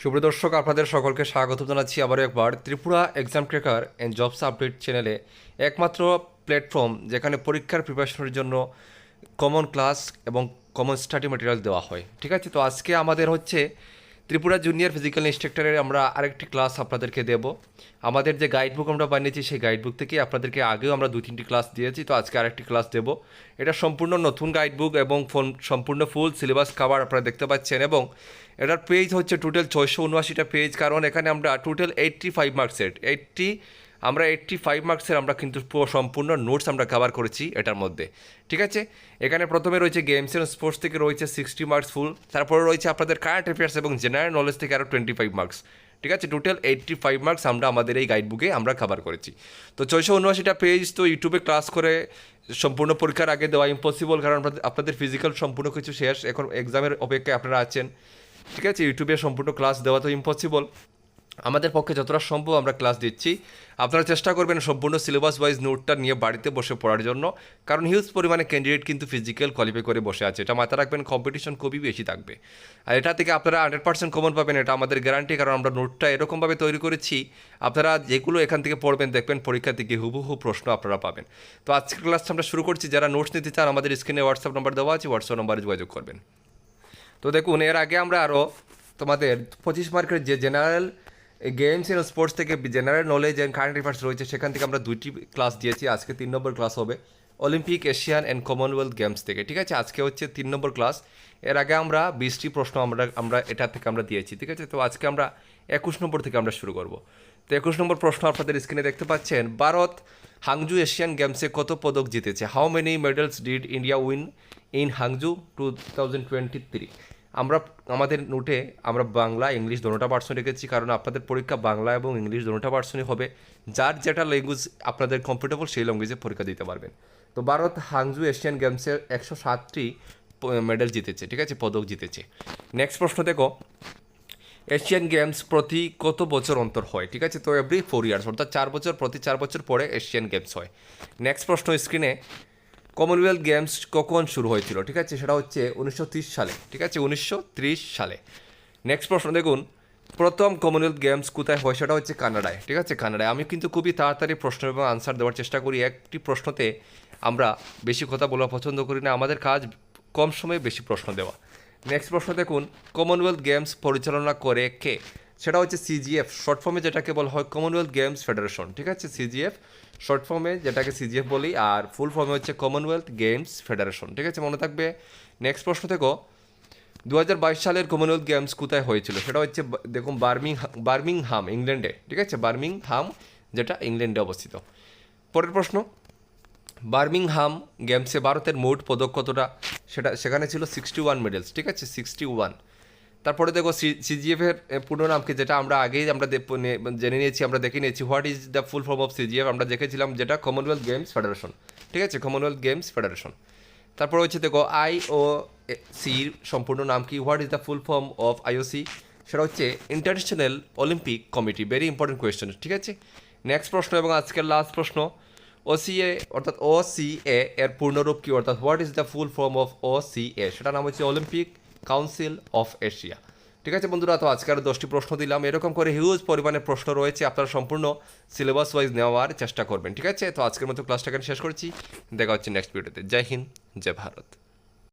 সুপ্রদর্শক আপনাদের সকলকে স্বাগত জানাচ্ছি আবারও একবার Tripura exam cracker and jobs update চ্যানেলে একমাত্র প্ল্যাটফর্ম যেখানে পরীক্ষার প্রিপারেশনের জন্য কমন ক্লাস এবং কমন স্টাডি ম্যাটেরিয়াল দেওয়া হয়। ঠিক আছে, তো আজকে আমাদের হচ্ছে ত্রিপুরা জুনিয়র ফিজিক্যাল ইনস্ট্রাক্টরের আমরা আরেকটি ক্লাস আপনাদেরকে দেব। আমাদের যে গাইড বুক আমরা বানিয়েছি, সেই গাইডবুক থেকে আপনাদেরকে আগেও আমরা দু তিনটি ক্লাস দিয়েছি, তো আজকে আরেকটি ক্লাস দেব। এটা সম্পূর্ণ নতুন গাইড বুক এবং ফোন সম্পূর্ণ ফুল সিলেবাস কাভার আপনারা দেখতে পাচ্ছেন এবং এটার পেজ হচ্ছে টোটাল ছয়শো উনআশিটা পেজ কারণ এখানে আমরা টোটাল এইট্টি ফাইভ মার্কসের এইট্টি আমরা এইট্টি ফাইভ মার্কসের আমরা কিন্তু সম্পূর্ণ নোটস আমরা কভার করেছি এটার মধ্যে। ঠিক আছে? এখানে প্রথমে রয়েছে গেমস অ্যান্ড স্পোর্টস থেকে রয়েছে সিক্সটি মার্কস ফুল তারপরে রয়েছে আপনাদের কারেন্ট অ্যাফেয়ার্স এবং জেনারেল নলেজ থেকে আরও টোয়েন্টি ফাইভ মার্কস ঠিক আছে? টোটাল এইট্টি ফাইভ মার্কস আমরা আমাদের এই গাইড বুকে আমরা কভার করেছি। তো ছয়শো উনআশিটা পেজ তো ইউটিউবে ক্লাস করে সম্পূর্ণ পরীক্ষার আগে দেওয়া ইম্পসিবল কারণ আপনাদের- আপনাদের ফিজিক্যাল সম্পূর্ণ কিছু শেষ। এখন এক্সামের অপেক্ষায় আপনারা আছেন। ঠিক আছে? ইউটিউবে সম্পূর্ণ ক্লাস দেওয়া তো ইম্পসিবল আমাদের পক্ষে যতটা সম্ভব আমরা ক্লাস দিচ্ছি। আপনারা চেষ্টা করবেন সম্পূর্ণ সিলেবাস ওয়াইজ নোটটা নিয়ে বাড়িতে বসে পড়ার জন্য, কারণ হিউজ পরিমাণে ক্যান্ডিডেট কিন্তু ফিজিক্যাল কোয়ালিফাই করে বসে আছে। এটা মাথায় রাখবেন কম্পিটিশন খুবই বেশি থাকবে। আর এটা থেকে আপনারা হান্ড্রেড পার্সেন্ট কমন পাবেন, এটা আমাদের গ্যারান্টি কারণ আমরা নোটটা এরকমভাবে তৈরি করেছি। আপনারা যেগুলো এখান থেকে পড়বেন, দেখবেন পরীক্ষা থেকে হুবহু প্রশ্ন আপনারা পাবেন। তো আজকের ক্লাসটা আমরা শুরু করছি। যারা নোটস নিতে চান, আমাদের স্ক্রিনে হোয়াটসঅ্যাপ নাম্বার দেওয়া আছে হোয়াটসঅ্যাপ নাম্বারে যোগাযোগ করবেন। তো দেখুন, এর আগে আমরা আরও তোমাদের পঁচিশ মার্কের যে জেনারেল গেমস এবং স্পোর্টস থেকে general knowledge and current affairs রয়েছে, সেখান থেকে আমরা দুইটি ক্লাস দিয়েছি। আজকে তিন নম্বর ক্লাস হবে Olympic Asian and Commonwealth games থেকে, ঠিক আছে? আজকে হচ্ছে তিন নম্বর ক্লাস এর আগে আমরা বিশটি প্রশ্ন আমরা আমরা এটা থেকে আমরা দিয়েছি, ঠিক আছে? তো আজকে আমরা একুশ নম্বর থেকে আমরা শুরু করব। তো একুশ নম্বর প্রশ্ন আপনাদের স্ক্রিনে দেখতে পাচ্ছেন, ভারত হাংজু এশিয়ান গেমসে কত পদক জিতেছে? How many medals did India win in Hangzhou two thousand twenty three আমরা, আমাদের নোটে আমরা বাংলা, ইংলিশ দোনোটা পার্সন রেখেছি, কারণ আপনাদের পরীক্ষা বাংলা এবং ইংলিশ দোনোটা পার্সনই হবে। যার যেটা ল্যাঙ্গুয়েজ আপনাদের কমফোর্টেবল সেই ল্যাঙ্গুয়েজে পরীক্ষা দিতে পারবেন। তো ভারত হাংজু এশিয়ান গেমসের একশো সাতটি মেডেল জিতেছে, ঠিক আছে? পদক জিতেছে। নেক্সট প্রশ্ন দেখো। এশিয়ান গেমস প্রতি কত বছর অন্তর হয়, ঠিক আছে? তো এভরি ফোর ইয়ার্স অর্থাৎ চার বছর প্রতি চার বছর পরে এশিয়ান গেমস হয়। নেক্সট প্রশ্ন স্ক্রিনে কমনওয়েলথ গেমস কখন শুরু হয়েছিল? ঠিক আছে, সেটা হচ্ছে উনিশশো ত্রিশ সালে। ঠিক আছে, উনিশশো ত্রিশ সালে। নেক্সট প্রশ্ন, দেখুন। প্রথম কমনওয়েলথ গেমস কোথায় হয় সেটা হচ্ছে কানাডায়। ঠিক আছে, কানাডায়। আমি কিন্তু খুবই তাড়াতাড়ি প্রশ্ন এবং আনসার দেওয়ার চেষ্টা করি। একটি প্রশ্নতে আমরা বেশি কথা বলা পছন্দ করি না। আমাদের কাজ কম সময়ে বেশি প্রশ্ন দেওয়া। নেক্সট প্রশ্ন, দেখুন। কমনওয়েলথ গেমস পরিচালনা করে কে? সেটা হচ্ছে সিজিএফ শর্ট ফর্মে যেটাকে বলা হয় কমনওয়েলথ গেমস ফেডারেশন ঠিক আছে? সিজিএফ শর্ট ফর্মে যেটাকে সিজিএফ বলি, আর ফুল ফর্মে হচ্ছে কমনওয়েলথ গেমস ফেডারেশন ঠিক আছে? মনে থাকবে? নেক্সট প্রশ্ন থেকেও দু সালের কমনওয়েলথ গেমস কোথায় হয়েছিল? সেটা হচ্ছে, দেখুন বার্মিং বার্মিংহাম, ইংল্যান্ডে, ঠিক আছে? বার্মিংহাম, যেটা ইংল্যান্ডে অবস্থিত। পরের প্রশ্ন, বার্মিংহাম গেমসে ভারতের মোট পদক কতটা? সেটা, সেখানে ছিল সিক্সটি ওয়ান মেডেলস ঠিক আছে? সিক্সটি ওয়ান তারপরে দেখো সিজিএফ এর এ, পুরো নাম কি যেটা আমরা আগেই আমরা জেনে নিয়েছি আমরা দেখে নিয়েছি what is the full form of CGF আমরা দেখেছিলাম যেটা কমনওয়েলথ গেমস ফেডারেশন ঠিক আছে? কমনওয়েলথ গেমস ফেডারেশন তারপর হচ্ছে দেখো আই ও সির সম্পূর্ণ নাম কি? What is the full form of IOC সেটা হচ্ছে International Olympic Committee very important question ঠিক আছে? নেক্সট প্রশ্ন এবং আজকের লাস্ট প্রশ্ন ওসিএ অর্থাৎ ও সি এ এর পূর্ণরূপ কি? অর্থাৎ what is the full form of O C A সেটার নাম হচ্ছে অলিম্পিক কাউন্সিল অফ এশিয়া ঠিক আছে বন্ধুরা, তো আজকে আরও দশটি প্রশ্ন দিলাম। এরকম করে হিউজ পরিমাণে প্রশ্ন রয়েছে, আপনারা সম্পূর্ণ সিলেবাস ওয়াইজ নেওয়ার চেষ্টা করবেন। ঠিক আছে, তো আজকের মতো ক্লাসটা এখানে শেষ করছি। দেখা হচ্ছে নেক্সট ভিডিওতে জয় হিন্দ, জয় ভারত।